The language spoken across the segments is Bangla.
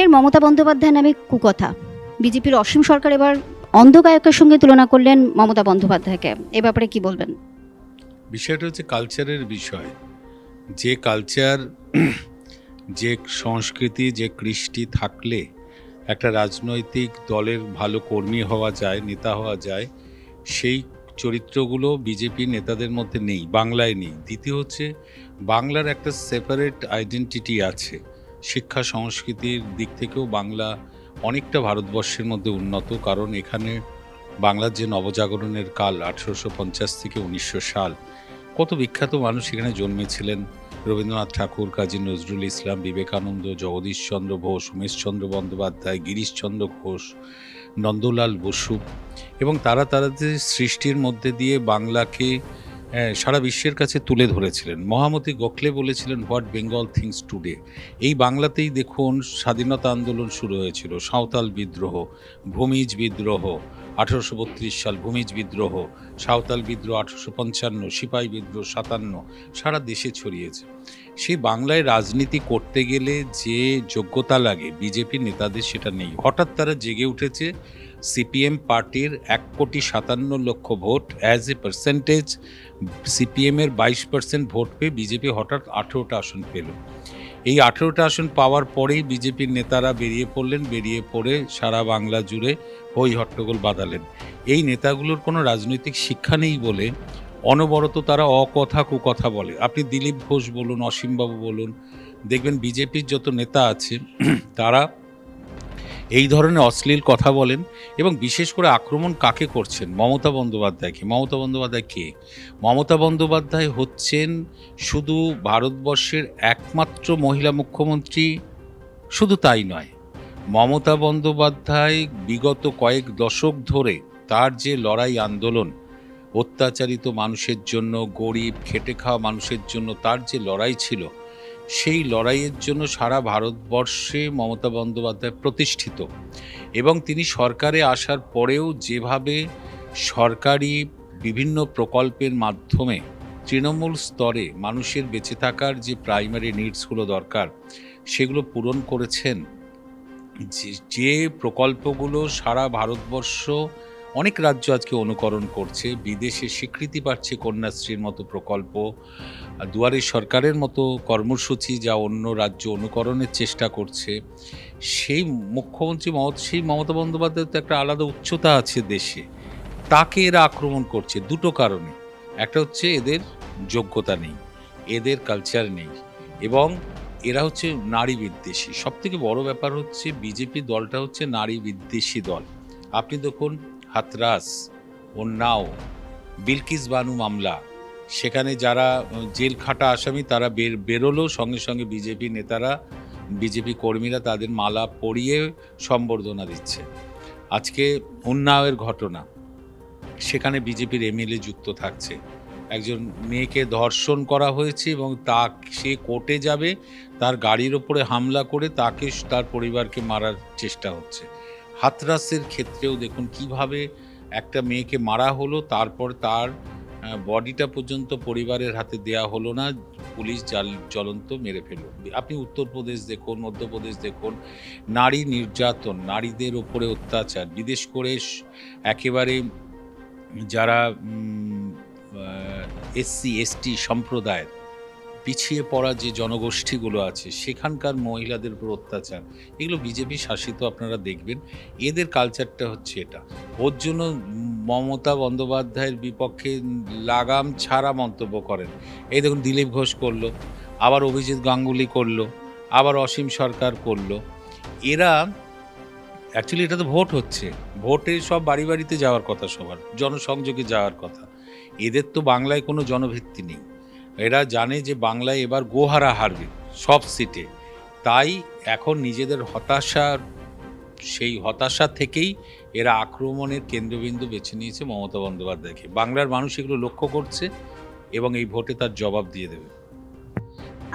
ফের মমতা বন্দ্যোপাধ্যায় নামে কুকথা। বিজেপির অসীম সরকার এবার অন্ধকায়কের সঙ্গে তুলনা করলেন মমতা বন্দ্যোপাধ্যায়কে। এ ব্যাপারে কি বলবেন? বিষয়টা হচ্ছে কালচারের বিষয়। যে কালচার যে সংস্কৃতি, যে কৃষ্টি থাকলে একটা রাজনৈতিক দলের ভালো কর্মী হওয়া যায়, নেতা হওয়া যায়, সেই চরিত্রগুলো বিজেপি নেতাদের মধ্যে নেই, বাংলায় নেই। দ্বিতীয় হচ্ছে বাংলার একটা সেপারেট আইডেন্টিটি আছে। শিক্ষা সংস্কৃতির দিক থেকেও বাংলা অনেকটা ভারতবর্ষের মধ্যে উন্নত, কারণ এখানে বাংলার যে নবজাগরণের কাল আঠেরোশো পঞ্চাশ থেকে উনিশশো সাল, কত বিখ্যাত মানুষ এখানে জন্মেছিলেন। রবীন্দ্রনাথ ঠাকুর, কাজী নজরুল ইসলাম, বিবেকানন্দ, জগদীশচন্দ্র ঘোষ উমেশচন্দ্র বন্দ্যোপাধ্যায়, গিরিশচন্দ্র ঘোষ, নন্দলাল বসু এবং তারা তাদের সৃষ্টির মধ্যে দিয়ে বাংলাকে সারা বিশ্বের কাছে তুলে ধরেছিলেন। মহামতি গোখলে বলেছিলেন হোয়াট বেঙ্গল থিংস টুডে এই বাংলাতেই দেখুন, স্বাধীনতা আন্দোলন শুরু হয়েছিল। সাঁওতাল বিদ্রোহ, ভূমিজ বিদ্রোহ, আঠারোশো বত্রিশ সাল ভূমিজ বিদ্রোহ, সাঁওতাল বিদ্রোহ আঠারোশো পঞ্চান্ন সিপাহী বিদ্রোহ সাতান্ন, সারা দেশে ছড়িয়েছে। সেই বাংলায় রাজনীতি করতে গেলে যে যোগ্যতা লাগে বিজেপি নেতাদের সেটা নেই। হঠাৎ তারা জেগে উঠেছে সিপিএম পার্টির এক কোটি সাতান্ন লক্ষ ভোট অ্যাজ এ পার্সেন্টেজ সিপিএমের বাইশ পার্সেন্ট ভোট পেয়ে বিজেপি হঠাৎ আঠেরোটা আসন পেল। এই আঠেরোটা আসন পাওয়ার পরেই বিজেপির নেতারা বেরিয়ে পড়লেন, বেরিয়ে পড়ে সারা বাংলা জুড়ে হই হট্টগোল বাঁধালেন। এই নেতাগুলোর কোনো রাজনৈতিক শিক্ষা নেই বলে অনবরত তারা অকথা কুকথা বলে। আপনি দিলীপ ঘোষ বলুন, অসীমবাবু বলুন, দেখবেন বিজেপির যত নেতা আছে, তারা এই ধরনের অশ্লীল কথা বলেন এবং বিশেষ করে আক্রমণ কাকে করছেন? মমতা বন্দ্যোপাধ্যায়কে মমতা বন্দ্যোপাধ্যায় কে? মমতা বন্দ্যোপাধ্যায় হচ্ছেন শুধু ভারতবর্ষের একমাত্র মহিলা মুখ্যমন্ত্রী? শুধু তাই নয়। মমতা বন্দ্যোপাধ্যায় বিগত কয়েক দশক ধরে তার যে লড়াই আন্দোলন, অত্যাচারিত মানুষের জন্য, গরিব, খেটে খাওয়া মানুষের জন্য তার যে লড়াই ছিল সেই লড়াইয়ের জন্য সারা ভারতবর্ষে মমতা বন্দ্যোপাধ্যায় প্রতিষ্ঠিত। এবং তিনি সরকারে আসার পরেও যেভাবে সরকারি বিভিন্ন প্রকল্পের মাধ্যমে তৃণমূল স্তরে মানুষের বেঁচে থাকার যে প্রাইমারি নিডসগুলো দরকার, সেগুলো পূরণ করেছেন, যে প্রকল্পগুলো সারা ভারতবর্ষ অনেক রাজ্য আজকে অনুকরণ করছে। বিদেশে স্বীকৃতি পাচ্ছে কন্যাশ্রীর মতো প্রকল্প। দুয়ারে সরকারের মতো কর্মসূচি যা অন্য রাজ্য অনুকরণের চেষ্টা করছে, সেই মুখ্যমন্ত্রী মমতা, সেই মমতা বন্দ্যোপাধ্যায়ের তো একটা আলাদা উচ্চতা আছে দেশে। তাকে এরা আক্রমণ করছে দুটো কারণে। একটা হচ্ছে এদের যোগ্যতা নেই, এদের কালচার নেই এবং এরা হচ্ছে নারী বিদ্বেষী। সব থেকে বড় ব্যাপার হচ্ছে বিজেপি দলটা হচ্ছে নারী বিদ্বেষী দল। আপনি দেখুন হাতরাস উন্নাও বিলকিস বানু মামলা। সেখানে যারা জেল খাটা আসামি, তারা বের, বেরোলো। সঙ্গে সঙ্গে বিজেপি নেতারা, বিজেপি কর্মীরা তাদের মালা পরিয়ে সম্বর্ধনা দিচ্ছে। আজকে উন্নাওয়ের ঘটনা। সেখানে বিজেপির এমএলএ যুক্ত থাকছে। একজন মেয়েকে ধর্ষণ করা হয়েছে এবং তা সে কোর্টে যাবে। তার গাড়ির ওপরে হামলা করে তাকে, তার পরিবারকে মারার চেষ্টা হচ্ছে। হাতরাসের ক্ষেত্রেও দেখুন কীভাবে একটা মেয়েকে মারা হলো, তারপর তার বডিটা পর্যন্ত পরিবারের হাতে দেয়া হলো না, পুলিশ জাল, জ্বলন্ত মেরে ফেলল। আপনি উত্তরপ্রদেশ দেখুন, মধ্যপ্রদেশ দেখুন, নারী নির্যাতন, নারীদের ওপরে অত্যাচার, বিদেশ করে একেবারে যারা এসসি, এসটি সম্প্রদায়ের পিছিয়ে পড়া যে জনগোষ্ঠীগুলো আছে, সেখানকার মহিলাদের উপর অত্যাচার, এগুলো বিজেপি শাসিত আপনারা দেখবেন। এদের কালচারটা হচ্ছে এটা। ওর জন্য মমতা বন্দ্যোপাধ্যায়ের বিপক্ষে লাগাম ছাড়া মন্তব্য করেন। এই দেখুন, দিলীপ ঘোষ করল, আবার অভিজিৎ গাঙ্গুলি করল, আবার অসীম সরকার করল। এরা অ্যাকচুয়ালি এটা তো ভোট হচ্ছে। ভোটে সব বাড়ি বাড়িতে যাওয়ার কথা সবার, জনসংযোগে যাওয়ার কথা। এদের তো বাংলায় কোনো জনভিত্তি নেই। এরা জানে যে বাংলায় এবার গোহারা হারবে, সব সিটে। তাই এখন নিজেদের হতাশার সেই হতাশা থেকেই এরা আক্রমণের কেন্দ্রবিন্দু বেছে নিয়েছে মমতা বন্দ্যোপাধ্যায়কে। বাংলার মানুষ এগুলো লক্ষ্য করছে এবং এই ভোটে তার জবাব দিয়ে দেবে।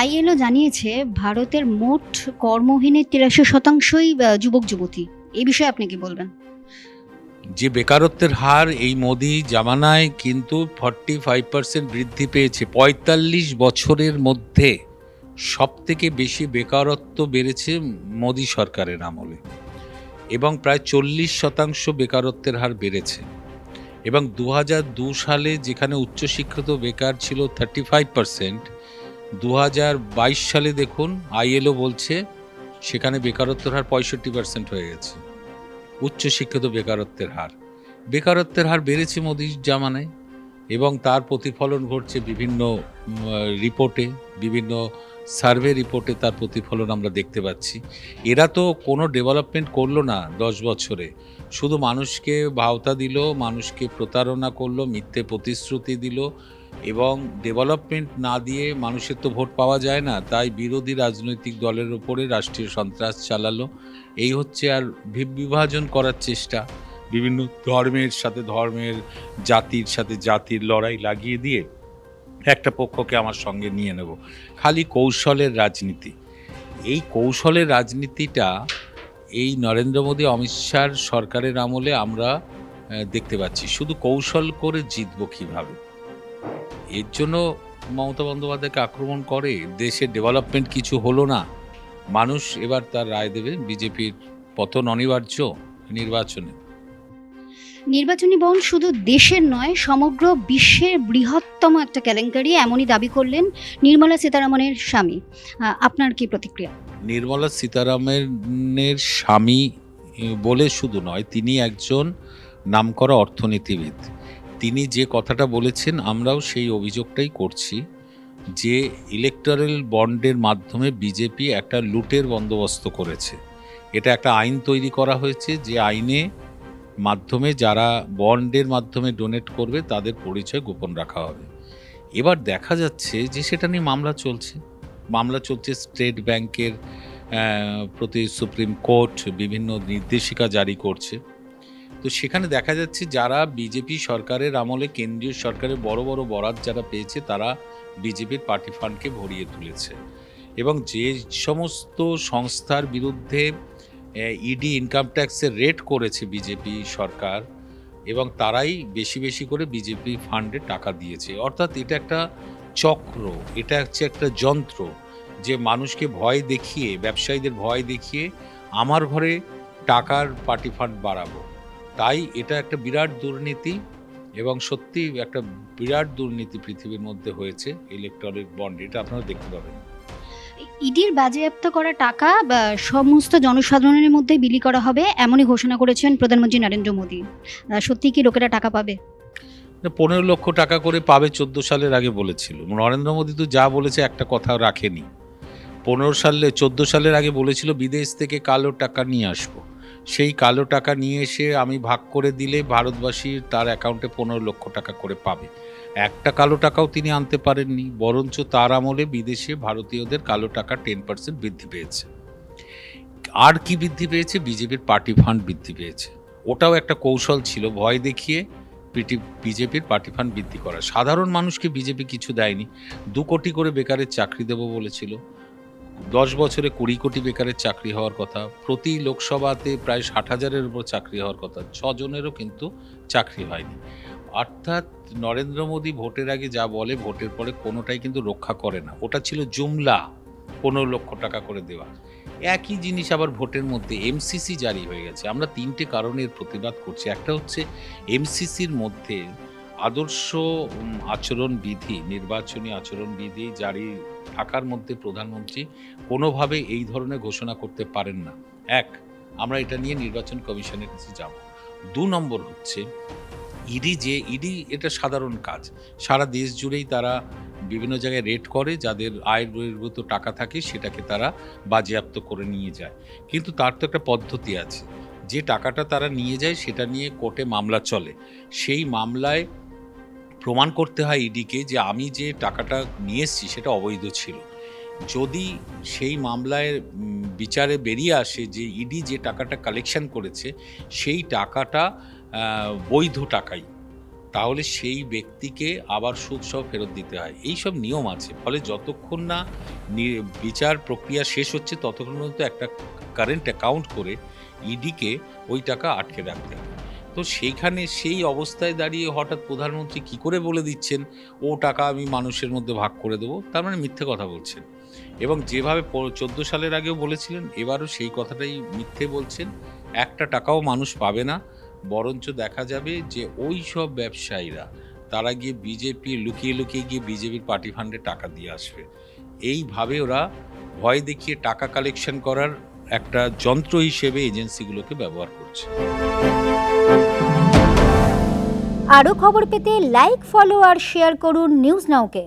আইএলও জানিয়েছে, ভারতের মোট কর্মহীনের তিরাশি শতাংশই যুবক যুবতী এই বিষয়ে আপনি কি বলবেন? যে বেকারত্বের হার এই মোদি জামানায় কিন্তু ফর্টি ফাইভ পার্সেন্ট বৃদ্ধি পেয়েছে। পঁয়তাল্লিশ বছরের মধ্যে সব থেকে বেশি বেকারত্ব বেড়েছে মোদী সরকারের আমলে। এবং প্রায় চল্লিশ শতাংশ বেকারত্বের হার বেড়েছে। এবং দু দু সালে যেখানে উচ্চশিক্ষিত বেকার ছিল থার্টি ফাইভ পার্সেন্ট দু বাইশ সালে দেখুন আইএলও বলছে, সেখানে বেকারত্বের হার পঁয়ষট্টি পার্সেন্ট হয়ে গেছে। উচ্চশিক্ষিত বেকারত্বের হার। বেকারত্বের হার বেড়েছে মোদির জামানায় এবং তার প্রতিফলন ঘটছে বিভিন্ন রিপোর্টে, বিভিন্ন সার্ভে রিপোর্টে তার প্রতিফলন আমরা দেখতে পাচ্ছি। এরা তো কোনো ডেভেলপমেন্ট করল না দশ বছরে। শুধু মানুষকে ভাওতা দিল, মানুষকে প্রতারণা করল, মিথ্যে প্রতিশ্রুতি দিল এবং ডেভেলপমেন্ট না দিয়ে মানুষের তো ভোট পাওয়া যায় না, তাই বিরোধী রাজনৈতিক দলের ওপরে রাষ্ট্রীয় সন্ত্রাস চালালো। এই হচ্ছে আর বিভাজন করার চেষ্টা। বিভিন্ন ধর্মের সাথে, ধর্মের জাতির সাথে জাতির লড়াই লাগিয়ে দিয়ে একটা পক্ষকে আমার সঙ্গে নিয়ে নেব। খালি কৌশলের রাজনীতি। এই কৌশলের রাজনীতিটা এই নরেন্দ্র মোদী, অমিত শাহর সরকারের আমলে আমরা দেখতে পাচ্ছি। শুধু কৌশল করে জিতবো কীভাবে? এর জন্য মমতা বন্দ্যোপাধ্যায়কে আক্রমণ করে দেশের ডেভেলপমেন্ট কিছু হলো না। মানুষ এবার তার রায় দেবে বিজেপির পতন অনিবার্য নির্বাচনে। নির্বাচনী বন শুধু দেশের নয় সমগ্র বিশ্বের বৃহত্তম একটা কেলেঙ্কারি এমনই দাবি করলেন নির্মলা সীতারামনের স্বামী। আপনার কি প্রতিক্রিয়া? নির্মলা সীতারামনের স্বামী বলে শুধু নয় তিনি একজন নামকরা অর্থনীতিবিদ। তিনি যে কথাটা বলেছেন, আমরাও সেই অভিযোগটাই করছি যে ইলেকটরাল বন্ডের মাধ্যমে বিজেপি একটা লুটের বন্দোবস্ত করেছে। এটা একটা আইন তৈরি করা হয়েছে যে আইনে মাধ্যমে যারা বন্ডের মাধ্যমে ডোনেট করবে, তাদের পরিচয় গোপন রাখা হবে। এবার দেখা যাচ্ছে যে সেটা নিয়ে মামলা চলছে। মামলা চলছে স্টেট ব্যাংকের প্রতি সুপ্রিম কোর্ট বিভিন্ন নির্দেশিকা জারি করছে। তো সেখানে দেখা যাচ্ছে যারা বিজেপি সরকারের আমলে কেন্দ্রীয় সরকারের বড় বড় বরাত যারা পেয়েছে, তারা বিজেপির পার্টি ফান্ডকে ভরিয়ে তুলেছে। এবং যে সমস্ত সংস্থার বিরুদ্ধে ইডি ইনকাম ট্যাক্সের রেট করেছে বিজেপি সরকার, এবং তারাই বেশি বেশি করে বিজেপি ফান্ডে টাকা দিয়েছে। অর্থাৎ এটা একটা চক্র, এটা হচ্ছে একটা যন্ত্র যে মানুষকে ভয় দেখিয়ে, ব্যবসায়ীদের ভয় দেখিয়ে, আমার ঘরে টাকার পার্টি ফান্ড বাড়াবো। তাই এটা একটা বিরাট দুর্নীতি এবং সত্যি একটা বিরাট দুর্নীতি পৃথিবীর মধ্যে হয়েছে ইলেকট্রনিক বন্ড এটা আপনারা দেখতে পাবেন। ইডির বাজেয়াপ্ত করা টাকা বা সমস্ত জনসাধারণের মধ্যে বিলি করা হবে এমনই ঘোষণা করেছেন প্রধানমন্ত্রী নরেন্দ্র মোদী। সত্যি কি লোকেরা টাকা পাবে? পনেরো লক্ষ টাকা করে পাবে চোদ্দ সালের আগে বলেছিল। নরেন্দ্র মোদী তো যা বলেছে একটা কথা রাখেনি। পনেরো সালে চোদ্দ সালের আগে বলেছিল বিদেশ থেকে কালো টাকা নিয়ে আসব। সেই কালো টাকা নিয়ে এসে আমি ভাগ করে দিলে ভারতবাসী তার অ্যাকাউন্টে পনেরো লক্ষ টাকা করে পাবে। একটা কালো টাকাও তিনি আনতে পারেননি, বরঞ্চ তার আমলে বিদেশে ভারতীয়দের কালো টাকা টেন পার্সেন্ট বৃদ্ধি পেয়েছে। আর কি বৃদ্ধি পেয়েছে? বিজেপির পার্টি ফান্ড বৃদ্ধি পেয়েছে। ওটাও একটা কৌশল ছিল, ভয় দেখিয়ে বিজেপির পার্টি ফান্ড বৃদ্ধি করা। সাধারণ মানুষকে বিজেপি কিছু দেয়নি। দু কোটি করে বেকারের চাকরি দেবো বলেছিল। দশ বছরে কুড়ি কোটি বেকারের চাকরি হওয়ার কথা, প্রতি লোকসভাতে প্রায় ষাট হাজারের উপর চাকরি হওয়ার কথা, ছজনেরও কিন্তু চাকরি হয়নি। অর্থাৎ নরেন্দ্র মোদী ভোটের আগে যা বলে, ভোটের পরে কোনোটাই কিন্তু রক্ষা করে না। ওটা ছিল জুমলা, পনেরো লক্ষ টাকা করে দেওয়া। একই জিনিস আবার ভোটের মধ্যে এমসিসি জারি হয়ে গেছে। আমরা তিনটে কারণের প্রতিবাদ করছি। একটা হচ্ছে এমসিসির মধ্যে আদর্শ আচরণবিধি নির্বাচনী আচরণবিধি জারি থাকার মধ্যে প্রধানমন্ত্রী কোনোভাবে এই ধরনের ঘোষণা করতে পারেন না। এক, আমরা এটা নিয়ে নির্বাচন কমিশনের কাছে যাব। দু নম্বর হচ্ছে, ইডি যে, ইডি এটা সাধারণ কাজ। সারা দেশ জুড়েই তারা বিভিন্ন জায়গায় রেড করে, যাদের আয় বহির্ভূত টাকা থাকে সেটাকে তারা বাজেয়াপ্ত করে নিয়ে যায়। কিন্তু তার তো একটা পদ্ধতি আছে। যে টাকাটা তারা নিয়ে যায় সেটা নিয়ে কোর্টে মামলা চলে। সেই মামলায় প্রমাণ করতে হয় ইডিকে যে আমি যে টাকাটা নিয়ে এসেছি সেটা অবৈধ ছিল। যদি সেই মামলায় বিচারে বেরিয়ে আসে যে ইডি যে টাকাটা কালেকশন করেছে, সেই টাকাটা বৈধ টাকাই, তাহলে সেই ব্যক্তিকে আবার সুদ সহ ফেরত দিতে হয়। এই সব নিয়ম আছে। ফলে যতক্ষণ না বিচার প্রক্রিয়া শেষ হচ্ছে, ততক্ষণ পর্যন্ত একটা কারেন্ট অ্যাকাউন্ট করে ইডিকে ওই টাকা আটকে রাখতে হবে তো সেইখানে সেই অবস্থায় দাঁড়িয়ে হঠাৎ প্রধানমন্ত্রী কি করে বলে দিচ্ছেন, ও টাকা আমি মানুষের মধ্যে ভাগ করে দেবো, তার মানে মিথ্যে কথা বলছেন। এবং যেভাবে চোদ্দ সালের আগেও বলেছিলেন, এবারও সেই কথাটাই মিথ্যে বলছেন। একটা টাকাও মানুষ পাবে না, বরঞ্চ দেখা যাবে যে ওই সব ব্যবসায়ীরা, তারা গিয়ে বিজেপি লুকিয়ে লুকিয়ে গিয়ে বিজেপির পার্টি ফান্ডে টাকা দিয়ে আসবে। এইভাবে ওরা ভয় দেখিয়ে টাকা কালেকশন করার একটা যন্ত্র হিসেবে এজেন্সিগুলোকে ব্যবহার করছে। আরও খবর পেতে লাইক ফলো আর শেয়ার করুন নিউজ নাওকে